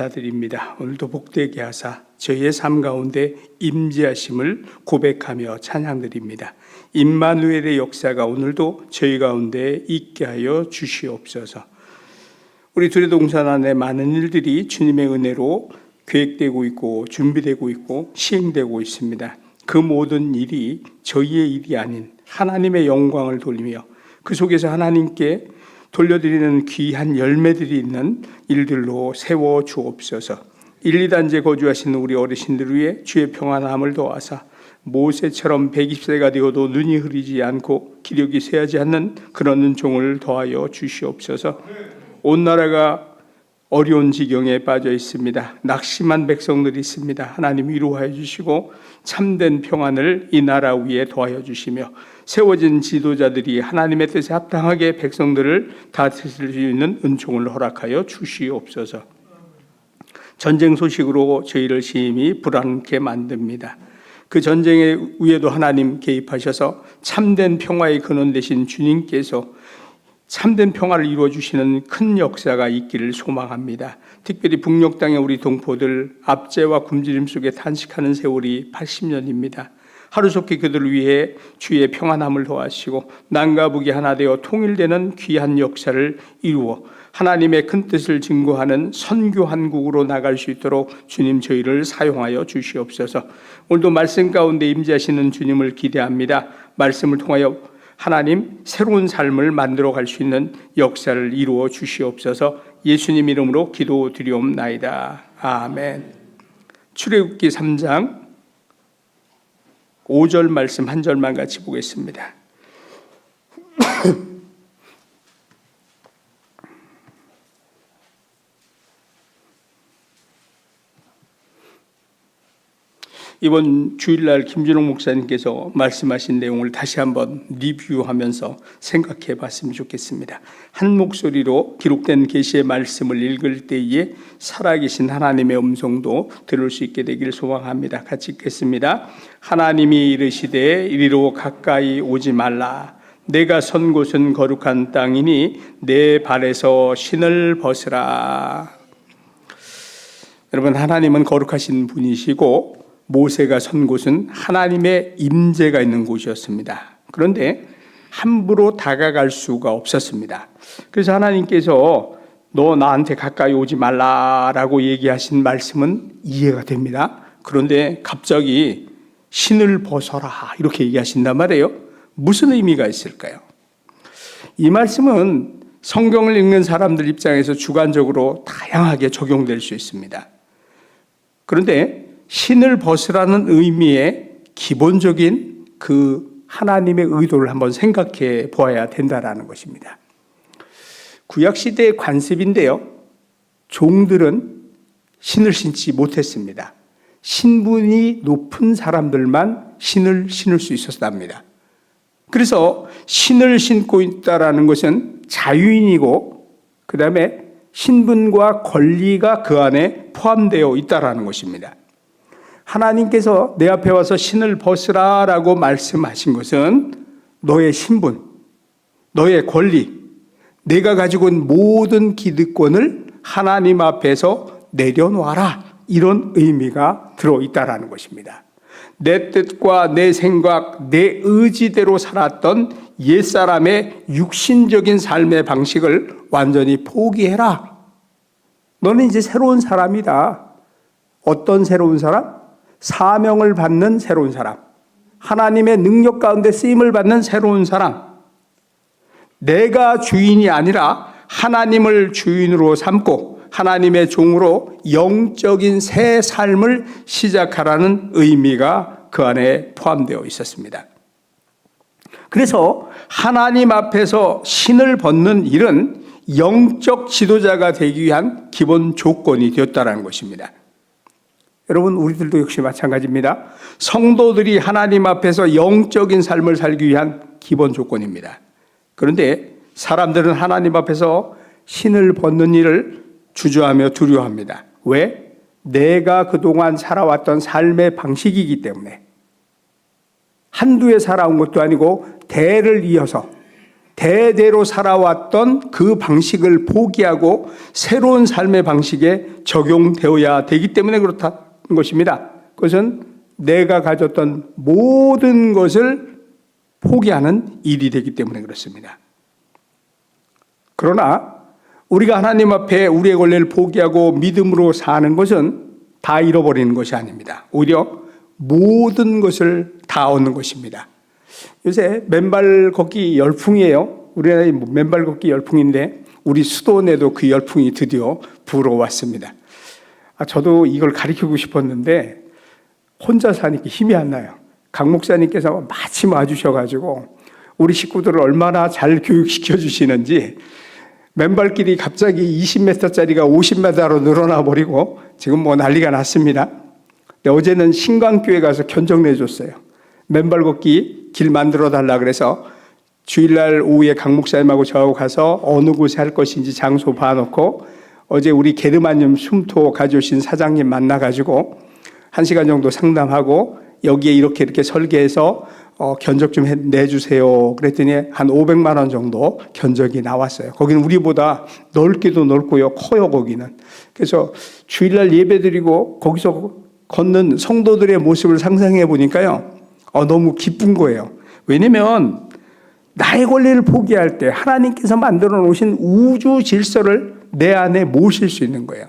감사드립니다. 오늘도 복되게 하사 저희의 삶 가운데 임재하심을 고백하며 찬양드립니다. 임마누엘의 역사가 오늘도 저희 가운데 있게 하여 주시옵소서. 우리 둘의 동산 안에 많은 일들이 주님의 은혜로 계획되고 있고 준비되고 있고 시행되고 있습니다. 그 모든 일이 저희의 일이 아닌 하나님의 영광을 돌리며 그 속에서 하나님께 돌려드리는 귀한 열매들이 있는 일들로 세워 주옵소서. 1, 2단지에 거주하시는 우리 어르신들 위해 주의 평안함을 도와사 모세처럼 120세가 되어도 눈이 흐리지 않고 기력이 쇠하지 않는 그런 은총을 더하여 주시옵소서. 온 나라가 어려운 지경에 빠져 있습니다. 낙심한 백성들이 있습니다. 하나님 위로하여 주시고 참된 평안을 이 나라 위에 더하여 주시며 세워진 지도자들이 하나님의 뜻에 합당하게 백성들을 다스릴 수 있는 은총을 허락하여 주시옵소서. 전쟁 소식으로 저희를 심히 불안케 만듭니다. 그 전쟁의 위에도 하나님 개입하셔서 참된 평화의 근원 되신 주님께서 참된 평화를 이루어 주시는 큰 역사가 있기를 소망합니다. 특별히 북녘 땅의 우리 동포들 압제와 굶주림 속에 탄식하는 세월이 80년입니다. 하루속히 그들을 위해 주의 평안함을 도와시고 남과 북이 하나 되어 통일되는 귀한 역사를 이루어 하나님의 큰 뜻을 증거하는 선교 한국으로 나갈 수 있도록 주님 저희를 사용하여 주시옵소서. 오늘도 말씀 가운데 임재하시는 주님을 기대합니다. 말씀을 통하여 하나님 새로운 삶을 만들어 갈 수 있는 역사를 이루어 주시옵소서. 예수님 이름으로 기도 드리옵나이다. 아멘. 출애굽기 3장 5절 말씀 한 절만 같이 보겠습니다. 이번 주일날 김준홍 목사님께서 말씀하신 내용을 다시 한번 리뷰하면서 생각해 봤으면 좋겠습니다. 한 목소리로 기록된 계시의 말씀을 읽을 때에 살아계신 하나님의 음성도 들을 수 있게 되기를 소망합니다. 같이 읽겠습니다. 하나님이 이르시되 이리로 가까이 오지 말라. 내가 선 곳은 거룩한 땅이니 내 발에서 신을 벗으라. 여러분 하나님은 거룩하신 분이시고 모세가 선 곳은 하나님의 임재가 있는 곳이었습니다. 그런데 함부로 다가갈 수가 없었습니다. 그래서 하나님께서 너 나한테 가까이 오지 말라라고 얘기하신 말씀은 이해가 됩니다. 그런데 갑자기 신을 벗어라 이렇게 얘기하신단 말이에요. 무슨 의미가 있을까요? 이 말씀은 성경을 읽는 사람들 입장에서 주관적으로 다양하게 적용될 수 있습니다. 그런데 신을 벗으라는 의미의 기본적인 그 하나님의 의도를 한번 생각해 보아야 된다라는 것입니다. 구약 시대의 관습인데요. 종들은 신을 신지 못했습니다. 신분이 높은 사람들만 신을 신을 수 있었답니다. 그래서 신을 신고 있다라는 것은 자유인이고 그다음에 신분과 권리가 그 안에 포함되어 있다라는 것입니다. 하나님께서 내 앞에 와서 신을 벗으라 라고 말씀하신 것은 너의 신분, 너의 권리, 내가 가지고 있는 모든 기득권을 하나님 앞에서 내려놓아라. 이런 의미가 들어있다라는 것입니다. 내 뜻과 내 생각, 내 의지대로 살았던 옛사람의 육신적인 삶의 방식을 완전히 포기해라. 너는 이제 새로운 사람이다. 어떤 새로운 사람? 사명을 받는 새로운 사람. 하나님의 능력 가운데 쓰임을 받는 새로운 사람. 내가 주인이 아니라 하나님을 주인으로 삼고 하나님의 종으로 영적인 새 삶을 시작하라는 의미가 그 안에 포함되어 있었습니다. 그래서 하나님 앞에서 신을 벗는 일은 영적 지도자가 되기 위한 기본 조건이 되었다는 것입니다. 여러분, 우리들도 역시 마찬가지입니다. 성도들이 하나님 앞에서 영적인 삶을 살기 위한 기본 조건입니다. 그런데 사람들은 하나님 앞에서 신을 벗는 일을 주저하며 두려워합니다. 왜? 내가 그동안 살아왔던 삶의 방식이기 때문에. 한두 해 살아온 것도 아니고 대를 이어서 대대로 살아왔던 그 방식을 포기하고 새로운 삶의 방식에 적용되어야 되기 때문에 그렇다는 것입니다. 그것은 내가 가졌던 모든 것을 포기하는 일이 되기 때문에 그렇습니다. 그러나 우리가 하나님 앞에 우리의 권리를 포기하고 믿음으로 사는 것은 다 잃어버리는 것이 아닙니다. 오히려 모든 것을 다 얻는 것입니다. 요새 맨발 걷기 열풍이에요. 우리나라에 맨발 걷기 열풍인데 우리 수도원에도 그 열풍이 드디어 불어왔습니다. 아, 저도 이걸 가르치고 싶었는데 혼자 사니까 힘이 안 나요. 강 목사님께서 마침 와주셔가지고 우리 식구들을 얼마나 잘 교육시켜 주시는지 맨발길이 갑자기 20m짜리가 50m로 늘어나 버리고 지금 뭐 난리가 났습니다. 근데 어제는 신광교회 가서 견적 내 줬어요. 맨발 걷기 길 만들어 달라 그래서 주일날 오후에 강 목사님하고 저하고 가서 어느 곳에 할 것인지 장소 봐놓고 어제 우리 게르마늄 숨토 가져오신 사장님 만나가지고 한 시간 정도 상담하고 여기에 이렇게 이렇게 설계해서 어, 견적 좀 해- 내주세요. 그랬더니 한 500만 원 정도 견적이 나왔어요. 거기는 우리보다 넓기도 넓고요. 커요, 거기는. 그래서 주일날 예배 드리고 거기서 걷는 성도들의 모습을 상상해 보니까요. 어, 너무 기쁜 거예요. 왜냐면 나의 권리를 포기할 때 하나님께서 만들어 놓으신 우주 질서를 내 안에 모실 수 있는 거예요.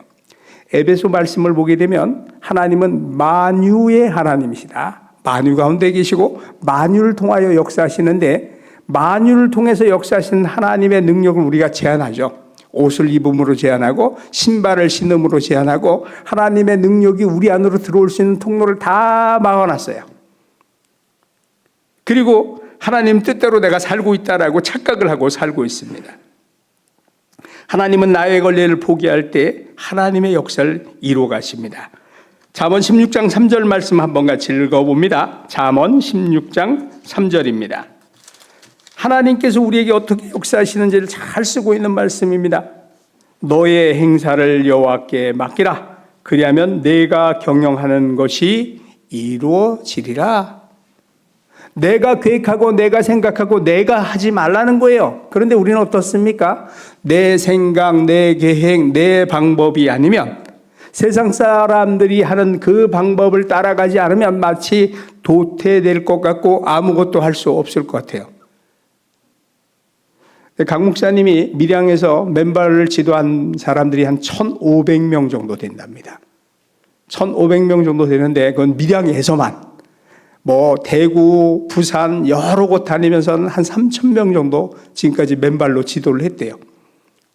에베소 말씀을 보게 되면 하나님은 만유의 하나님이시다. 만유 가운데 계시고 만유를 통하여 역사하시는데 만유를 통해서 역사하시는 하나님의 능력을 우리가 제한하죠. 옷을 입음으로 제한하고 신발을 신음으로 제한하고 하나님의 능력이 우리 안으로 들어올 수 있는 통로를 다 막아놨어요. 그리고 하나님 뜻대로 내가 살고 있다라고 착각을 하고 살고 있습니다. 하나님은 나의 권리를 포기할 때 하나님의 역사를 이루어 가십니다. 잠언 16장 3절 말씀 한번 같이 읽어봅니다. 잠언 16장 3절입니다. 하나님께서 우리에게 어떻게 역사하시는지를 잘 쓰고 있는 말씀입니다. 너의 행사를 여호와께 맡기라. 그리하면 내가 경영하는 것이 이루어지리라. 내가 계획하고 내가 생각하고 내가 하지 말라는 거예요. 그런데 우리는 어떻습니까? 내 생각, 내 계획, 내 방법이 아니면 세상 사람들이 하는 그 방법을 따라가지 않으면 마치 도태될 것 같고 아무것도 할 수 없을 것 같아요. 강 목사님이 밀양에서 맨발을 지도한 사람들이 한 1,500명 정도 된답니다. 1,500명 정도 되는데 그건 밀양에서만 뭐 대구, 부산 여러 곳 다니면서는 한 3천 명 정도 지금까지 맨발로 지도를 했대요.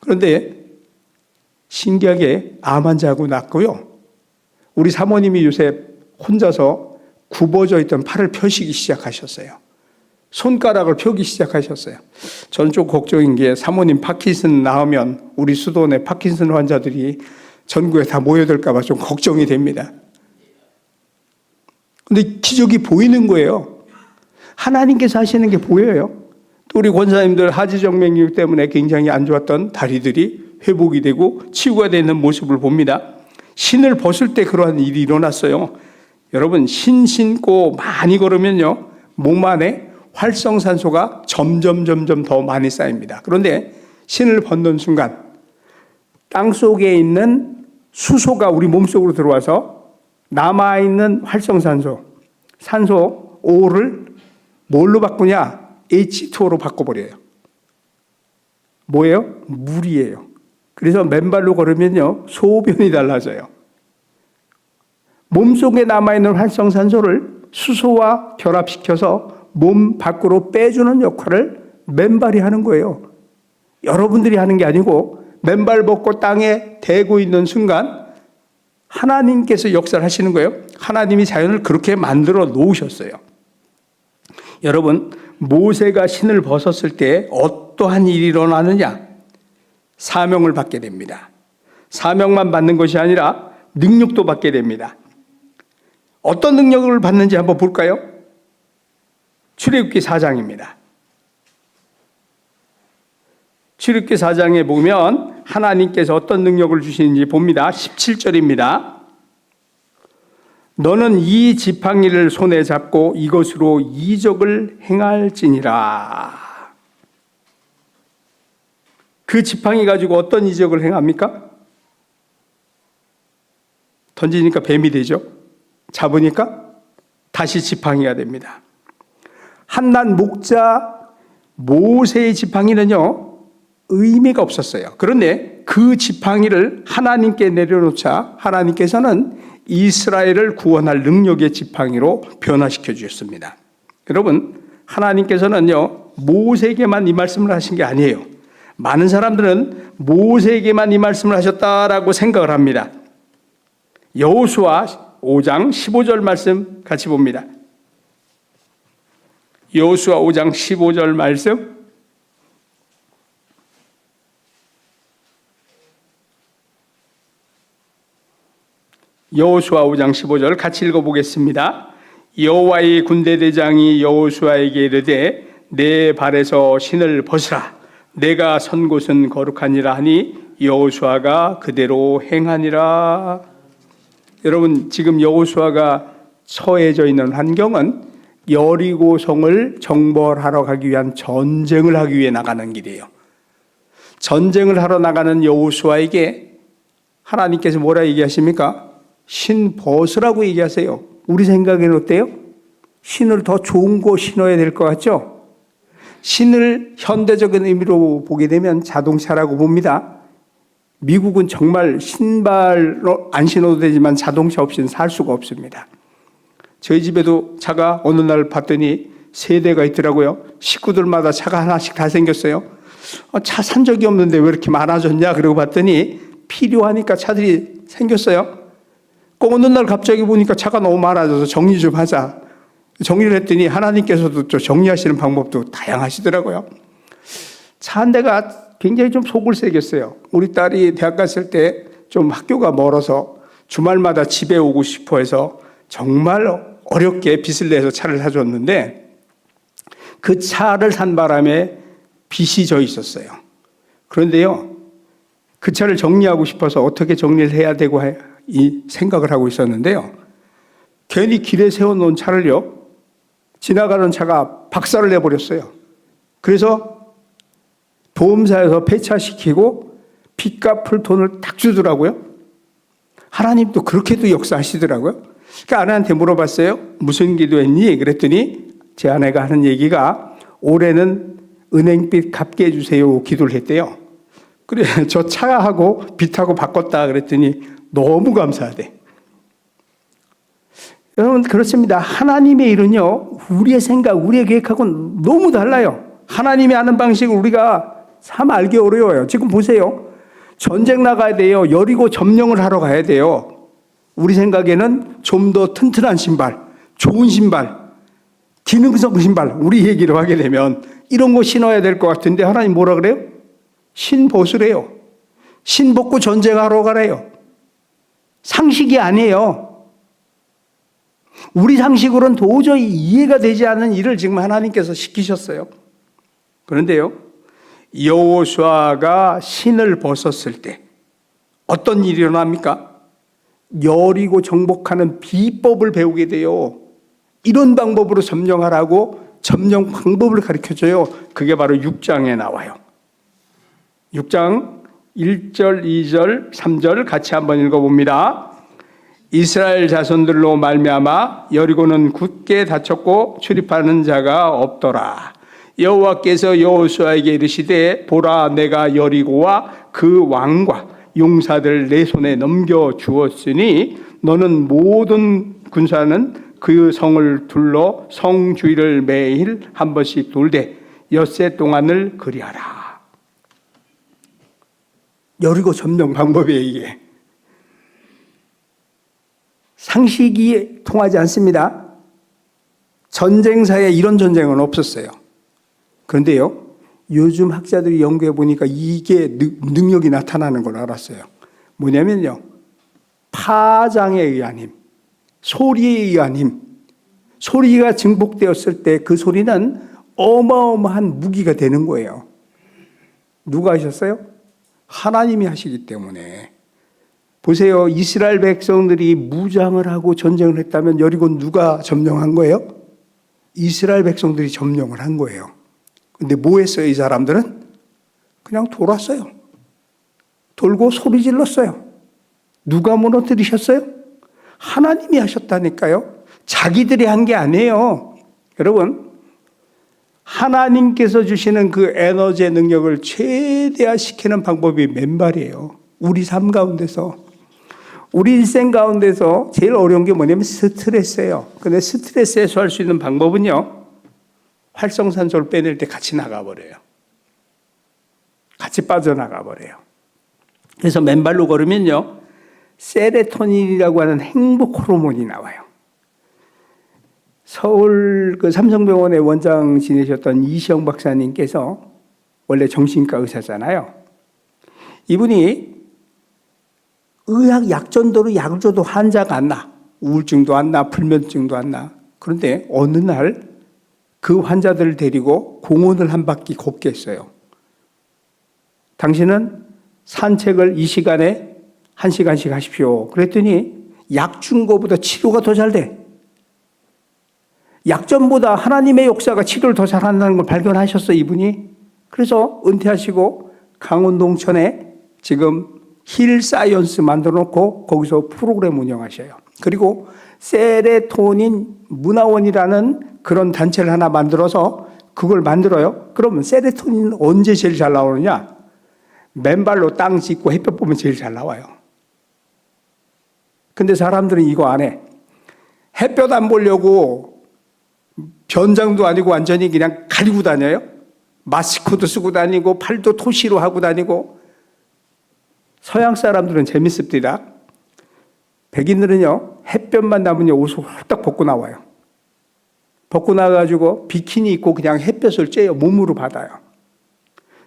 그런데 신기하게 암 환자하고 났고요. 우리 사모님이 요새 혼자서 굽어져 있던 팔을 펴시기 시작하셨어요. 손가락을 펴기 시작하셨어요. 저는 좀 걱정인 게 사모님 파킨슨 나오면 우리 수도원의 파킨슨 환자들이 전국에 다 모여들까봐 좀 걱정이 됩니다. 근데 기적이 보이는 거예요. 하나님께서 하시는 게 보여요. 또 우리 권사님들 하지정맥류 때문에 굉장히 안 좋았던 다리들이 회복이 되고 치유가 되는 모습을 봅니다. 신을 벗을 때 그러한 일이 일어났어요. 여러분 신 신고 많이 걸으면요 몸 안에 활성산소가 점점 점점 더 많이 쌓입니다. 그런데 신을 벗는 순간 땅 속에 있는 수소가 우리 몸 속으로 들어와서 남아 있는 활성산소, 산소 O를 뭘로 바꾸냐? H2O로 바꿔버려요. 뭐예요? 물이에요. 그래서 맨발로 걸으면요, 소변이 달라져요. 몸속에 남아있는 활성산소를 수소와 결합시켜서 몸 밖으로 빼주는 역할을 맨발이 하는 거예요. 여러분들이 하는 게 아니고 맨발 벗고 땅에 대고 있는 순간 하나님께서 역사를 하시는 거예요. 하나님이 자연을 그렇게 만들어 놓으셨어요. 여러분, 모세가 신을 벗었을 때 어떠한 일이 일어나느냐? 사명을 받게 됩니다. 사명만 받는 것이 아니라 능력도 받게 됩니다. 어떤 능력을 받는지 한번 볼까요? 출애굽기 4장입니다. 출애굽기 4장에 보면 하나님께서 어떤 능력을 주시는지 봅니다. 17절입니다. 너는 이 지팡이를 손에 잡고 이것으로 이적을 행할지니라. 그 지팡이 가지고 어떤 이적을 행합니까? 던지니까 뱀이 되죠. 잡으니까 다시 지팡이가 됩니다. 한낱 목자 모세의 지팡이는요, 의미가 없었어요. 그런데 그 지팡이를 하나님께 내려놓자 하나님께서는 이스라엘을 구원할 능력의 지팡이로 변화시켜 주셨습니다. 여러분, 하나님께서는요, 모세에게만 이 말씀을 하신 게 아니에요. 많은 사람들은 모세에게만 이 말씀을 하셨다라고 생각을 합니다. 여호수아 5장 15절 말씀 같이 봅니다. 여호수아 5장 15절 말씀 여호수아 5장 15절 같이 읽어 보겠습니다. 여호와의 군대 대장이 여호수아에게 이르되 내 발에서 신을 벗으라 내가 선 곳은 거룩하니라 하니 여호수아가 그대로 행하니라. 여러분 지금 여호수아가 처해져 있는 환경은 여리고 성을 정벌하러 가기 위한 전쟁을 하기 위해 나가는 길이에요. 전쟁을 하러 나가는 여호수아에게 하나님께서 뭐라 얘기하십니까? 신 벗으라고 얘기하세요. 우리 생각에는 어때요? 신을 더 좋은 거 신어야 될 것 같죠? 신을 현대적인 의미로 보게 되면 자동차라고 봅니다. 미국은 정말 신발로 안 신어도 되지만 자동차 없이는 살 수가 없습니다. 저희 집에도 차가 어느 날 봤더니 세 대가 있더라고요. 식구들마다 차가 하나씩 다 생겼어요. 어, 차산 적이 없는데 왜 이렇게 많아졌냐? 그러고 봤더니 필요하니까 차들이 생겼어요. 꼭 어느 날 갑자기 보니까 차가 너무 많아져서 정리 좀 하자. 정리를 했더니 하나님께서도 또 정리하시는 방법도 다양하시더라고요. 차 한 대가 굉장히 좀 속을 새겼어요. 우리 딸이 대학 갔을 때 좀 학교가 멀어서 주말마다 집에 오고 싶어 해서 정말 어렵게 빚을 내서 차를 사줬는데 그 차를 산 바람에 빚이 져 있었어요. 그런데요, 그 차를 정리하고 싶어서 어떻게 정리를 해야 되고 이 생각을 하고 있었는데요. 괜히 길에 세워놓은 차를요, 지나가는 차가 박살을 내버렸어요. 그래서 보험사에서 폐차시키고 빚 갚을 돈을 딱 주더라고요. 하나님도 그렇게도 역사하시더라고요. 그러니까 아내한테 물어봤어요. 무슨 기도했니? 그랬더니 제 아내가 하는 얘기가 올해는 은행빚 갚게 해주세요. 기도를 했대요. 그래, 저 차하고 빚하고 바꿨다. 그랬더니 너무 감사하대. 여러분, 그렇습니다. 하나님의 일은요, 우리의 생각, 우리의 계획하고는 너무 달라요. 하나님이 하는 방식을 우리가 참 알기 어려워요. 지금 보세요. 전쟁 나가야 돼요. 여리고 점령을 하러 가야 돼요. 우리 생각에는 좀 더 튼튼한 신발, 좋은 신발, 기능성 신발, 우리 얘기를 하게 되면 이런 거 신어야 될 것 같은데 하나님 뭐라 그래요? 신 벗으래요. 신 벗고 전쟁하러 가래요. 상식이 아니에요. 우리 상식으로는 도저히 이해가 되지 않는 일을 지금 하나님께서 시키셨어요. 그런데요, 여호수아가 신을 벗었을 때 어떤 일이 일어납니까? 여리고 정복하는 비법을 배우게 돼요. 이런 방법으로 점령하라고 점령 방법을 가르쳐 줘요. 그게 바로 6장에 나와요. 6장 1절, 2절, 3절 같이 한번 읽어 봅니다. 이스라엘 자손들로 말미암아 여리고는 굳게 닫혔고 출입하는 자가 없더라. 여호와께서 여호수아에게 이르시되 보라 내가 여리고와 그 왕과 용사들 내 손에 넘겨 주었으니 너는 모든 군사는 그 성을 둘러 성 주위를 매일 한 번씩 돌되 엿새 동안을 그리하라. 여리고 점령 방법이에요 이게. 상식이 통하지 않습니다. 전쟁사에 이런 전쟁은 없었어요. 그런데요, 요즘 학자들이 연구해 보니까 이게 능력이 나타나는 걸 알았어요. 뭐냐면요, 파장에 의한 힘, 소리에 의한 힘, 소리가 증폭되었을 때 그 소리는 어마어마한 무기가 되는 거예요. 누가 하셨어요? 하나님이 하시기 때문에. 보세요. 이스라엘 백성들이 무장을 하고 전쟁을 했다면 여리고 누가 점령한 거예요? 이스라엘 백성들이 점령을 한 거예요. 근데 뭐 했어요, 이 사람들은? 그냥 돌았어요. 돌고 소리 질렀어요. 누가 무너뜨리셨어요? 하나님이 하셨다니까요. 자기들이 한 게 아니에요. 여러분, 하나님께서 주시는 그 에너지의 능력을 최대화시키는 방법이 맨발이에요. 우리 삶 가운데서. 우리 일생 가운데서 제일 어려운 게 뭐냐면 스트레스예요. 근데 스트레스 해소할 수 있는 방법은요. 활성산소를 빼낼 때 같이 나가버려요. 같이 빠져나가버려요. 그래서 맨발로 걸으면요. 세레토닌이라고 하는 행복 호르몬이 나와요. 서울 그 삼성병원의 원장 지내셨던 이시영 박사님께서 원래 정신과 의사잖아요. 이분이 의학 약전도로 약을 줘도 환자가 안 나. 우울증도 안 나, 불면증도 안 나. 그런데 어느 날 그 환자들을 데리고 공원을 한 바퀴 걷게 했어요. 당신은 산책을 이 시간에 한 시간씩 하십시오. 그랬더니 약 준 거보다 치료가 더 잘 돼. 약점보다 하나님의 역사가 치료를 더 잘한다는 걸 발견하셨어요, 이분이. 그래서 은퇴하시고 강원동천에 지금 힐 사이언스 만들어 놓고 거기서 프로그램 운영하셔요. 그리고 세레토닌 문화원이라는 그런 단체를 하나 만들어서 그걸 만들어요. 그러면 세레토닌 언제 제일 잘 나오느냐? 맨발로 땅 짚고 햇볕 보면 제일 잘 나와요. 근데 사람들은 이거 안 해. 햇볕 안 보려고 변장도 아니고 완전히 그냥 가리고 다녀요. 마스크도 쓰고 다니고 팔도 토시로 하고 다니고 서양 사람들은 재밌습니다. 백인들은요 햇볕만 나면 옷을 홀딱 벗고 나와요. 벗고 나가지고 비키니 입고 그냥 햇볕을 쬐요 몸으로 받아요.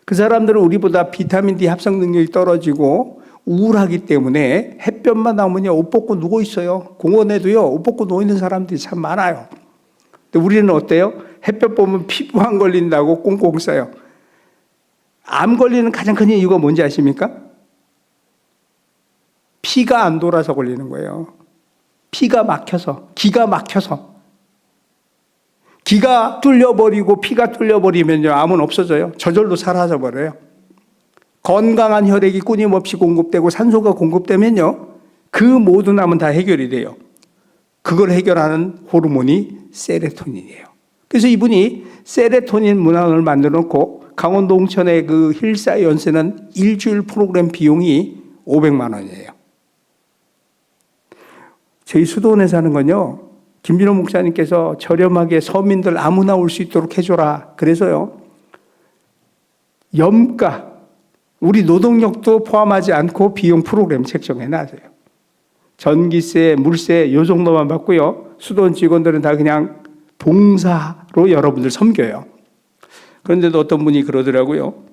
그 사람들은 우리보다 비타민 D 합성 능력이 떨어지고 우울하기 때문에 햇볕만 나오면요 옷 벗고 누워 있어요. 공원에도요 옷 벗고 누워 있는 사람들이 참 많아요. 근데 우리는 어때요? 햇볕 보면 피부 안 걸린다고 꽁꽁 싸요. 암 걸리는 가장 큰 이유가 뭔지 아십니까? 피가 안 돌아서 걸리는 거예요. 피가 막혀서, 기가 막혀서. 기가 뚫려버리고 피가 뚫려버리면요, 암은 없어져요. 저절로 사라져 버려요. 건강한 혈액이 끊임없이 공급되고 산소가 공급되면요, 그 모든 암은 다 해결이 돼요. 그걸 해결하는 호르몬이 세레토닌이에요. 그래서 이분이 세레토닌 문항을 만들어 놓고 강원도 홍천의 그 힐사이언스는 일주일 프로그램 비용이 500만 원이에요. 저희 수도원에 사는 건요. 김진호 목사님께서 저렴하게 서민들 아무나 올 수 있도록 해줘라. 그래서요. 염가, 우리 노동력도 포함하지 않고 비용 프로그램 책정해 놨어요. 전기세, 물세 요 정도만 받고요. 수도원 직원들은 다 그냥 봉사로 여러분들 섬겨요. 그런데도 어떤 분이 그러더라고요.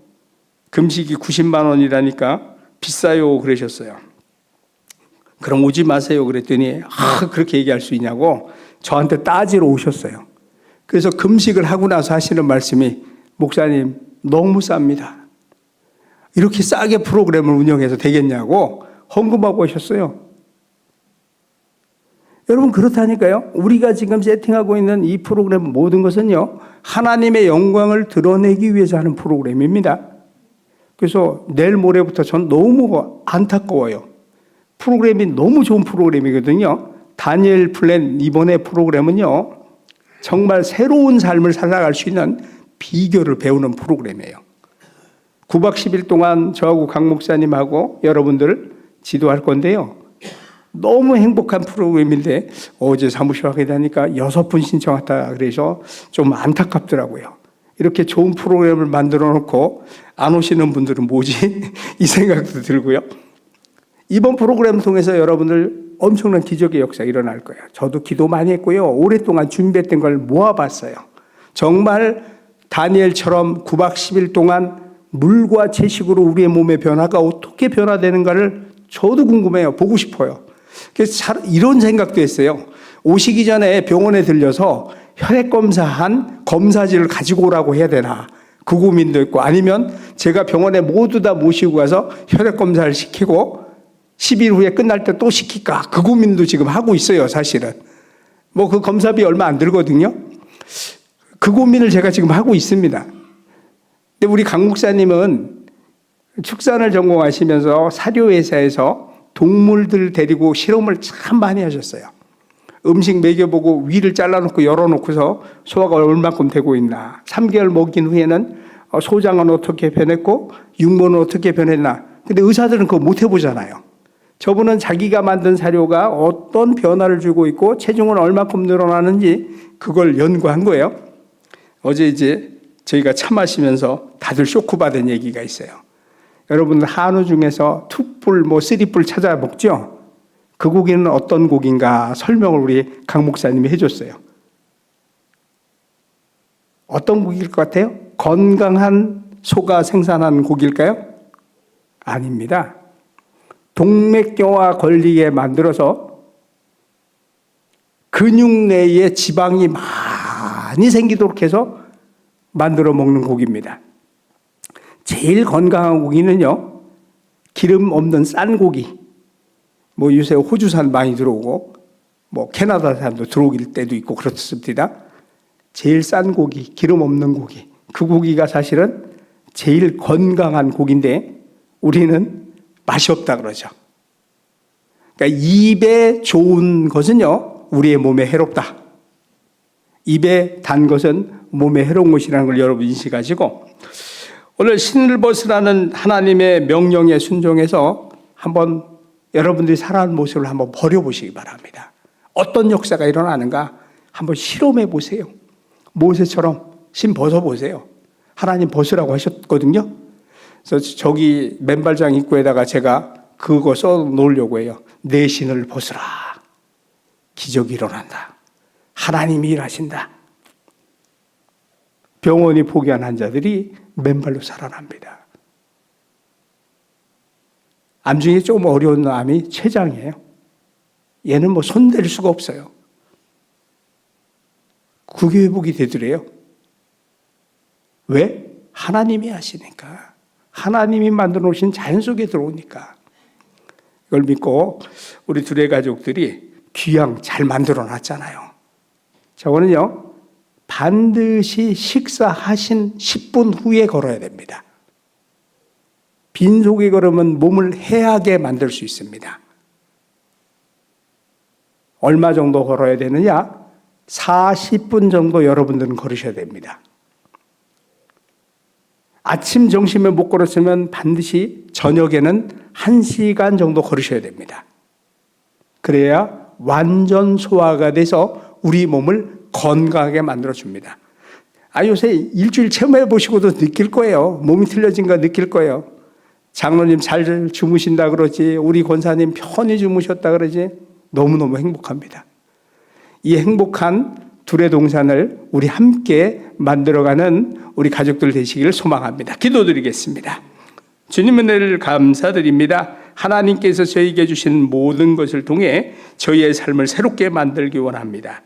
금식이 90만 원이라니까 비싸요 그러셨어요. 그럼 오지 마세요 그랬더니 아 그렇게 얘기할 수 있냐고 저한테 따지러 오셨어요. 그래서 금식을 하고 나서 하시는 말씀이 목사님 너무 쌉니다. 이렇게 싸게 프로그램을 운영해서 되겠냐고 헌금하고 오셨어요. 여러분 그렇다니까요. 우리가 지금 세팅하고 있는 이 프로그램 모든 것은요. 하나님의 영광을 드러내기 위해서 하는 프로그램입니다. 그래서 내일 모레부터 전 너무 안타까워요. 프로그램이 너무 좋은 프로그램이거든요. 다니엘 플랜 이번에 프로그램은요. 정말 새로운 삶을 살아갈 수 있는 비결을 배우는 프로그램이에요. 9박 10일 동안 저하고 강 목사님하고 여러분들 지도할 건데요. 너무 행복한 프로그램인데 어제 사무실 하게 되니까 여섯 분 신청했다 그래서 좀 안타깝더라고요. 이렇게 좋은 프로그램을 만들어 놓고 안 오시는 분들은 뭐지? 이 생각도 들고요. 이번 프로그램 통해서 여러분들 엄청난 기적의 역사 일어날 거예요. 저도 기도 많이 했고요. 오랫동안 준비했던 걸 모아봤어요. 정말 다니엘처럼 9박 10일 동안 물과 채식으로 우리의 몸의 변화가 어떻게 변화되는가를 저도 궁금해요. 보고 싶어요. 그래서 이런 생각도 했어요. 오시기 전에 병원에 들려서 혈액 검사한 검사지를 가지고 오라고 해야 되나. 그 고민도 있고 아니면 제가 병원에 모두 다 모시고 가서 혈액 검사를 시키고 10일 후에 끝날 때 또 시킬까? 그 고민도 지금 하고 있어요, 사실은. 뭐 그 검사비 얼마 안 들거든요. 그 고민을 제가 지금 하고 있습니다. 근데 우리 강 목사님은 축산을 전공하시면서 사료회사에서 동물들 데리고 실험을 참 많이 하셨어요. 음식 먹여보고 위를 잘라놓고 열어놓고서 소화가 얼만큼 되고 있나. 3개월 먹인 후에는 어, 소장은 어떻게 변했고 육모는 어떻게 변했나. 근데 의사들은 그거 못 해보잖아요. 저분은 자기가 만든 사료가 어떤 변화를 주고 있고 체중은 얼마큼 늘어나는지 그걸 연구한 거예요. 어제 이제 저희가 차 마시면서 다들 쇼크 받은 얘기가 있어요. 여러분들 한우 중에서 투뿔 뭐 쓰리뿔 찾아 먹죠? 그 고기는 어떤 고기인가 설명을 우리 강 목사님이 해줬어요. 어떤 고기일 것 같아요? 건강한 소가 생산한 고기일까요? 아닙니다. 동맥경화 걸리게 만들어서 근육 내에 지방이 많이 생기도록 해서 만들어 먹는 고기입니다. 제일 건강한 고기는요, 기름 없는 싼 고기. 뭐 요새 호주산 많이 들어오고, 뭐 캐나다산도 들어오길 때도 있고 그렇습니다. 제일 싼 고기, 기름 없는 고기. 그 고기가 사실은 제일 건강한 고기인데 우리는 맛이 없다 그러죠. 그러니까 입에 좋은 것은요, 우리의 몸에 해롭다. 입에 단 것은 몸에 해로운 것이라는 걸 여러분 인식하시고 오늘 신을 벗으라는 하나님의 명령에 순종해서 한번 여러분들이 살아가는 모습을 한번 버려보시기 바랍니다. 어떤 역사가 일어나는가 한번 실험해 보세요. 모세처럼 신 벗어보세요. 하나님 벗으라고 하셨거든요. 그래서 저기 맨발장 입구에다가 제가 그거 써 놓으려고 해요. 내 신을 벗으라. 기적이 일어난다. 하나님이 일하신다. 병원이 포기한 환자들이 맨발로 살아납니다. 암 중에 좀 어려운 암이 췌장이에요. 얘는 뭐 손댈 수가 없어요. 그게 회복이 되더래요. 왜? 하나님이 하시니까. 하나님이 만들어 놓으신 자연 속에 들어오니까. 이걸 믿고 우리 둘의 가족들이 귀양 잘 만들어 놨잖아요. 저거는요, 반드시 식사하신 10분 후에 걸어야 됩니다. 빈속에 걸으면 몸을 해하게 만들 수 있습니다. 얼마 정도 걸어야 되느냐? 40분 정도 여러분들은 걸으셔야 됩니다. 아침, 점심에 못 걸었으면 반드시 저녁에는 1시간 정도 걸으셔야 됩니다. 그래야 완전 소화가 돼서 우리 몸을 건강하게 만들어줍니다. 아, 요새 일주일 체험해 보시고도 느낄 거예요. 몸이 틀려진 거 느낄 거예요. 장로님 잘 주무신다 그러지, 우리 권사님 편히 주무셨다 그러지, 너무너무 행복합니다. 이 행복한 둘의 동산을 우리 함께 만들어가는 우리 가족들 되시기를 소망합니다. 기도드리겠습니다. 주님 은혜를 감사드립니다. 하나님께서 저에게 주신 모든 것을 통해 저희의 삶을 새롭게 만들기 원합니다.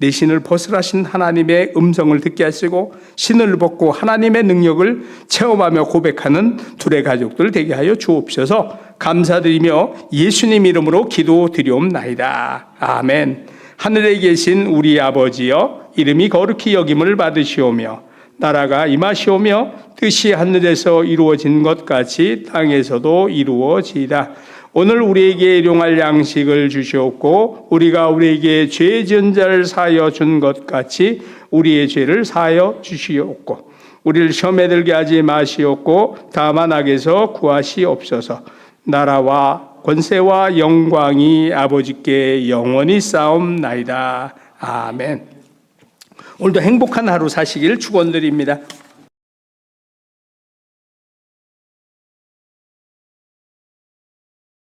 내 신을 벗으라신 하나님의 음성을 듣게 하시고 신을 벗고 하나님의 능력을 체험하며 고백하는 둘의 가족들 되게 하여 주옵소서 감사드리며 예수님 이름으로 기도드리옵나이다. 아멘. 하늘에 계신 우리 아버지여 이름이 거룩히 여김을 받으시오며 나라가 임하시오며 뜻이 하늘에서 이루어진 것 같이 땅에서도 이루어지이다. 오늘 우리에게 일용할 양식을 주시옵고 우리가 우리에게 죄 지은 자를 사하여 준 것 같이 우리의 죄를 사하여 주시옵고 우리를 시험에 들게 하지 마시옵고 다만 악에서 구하시옵소서. 나라와 권세와 영광이 아버지께 영원히 싸움나이다. 아멘. 오늘도 행복한 하루 사시길 축원드립니다.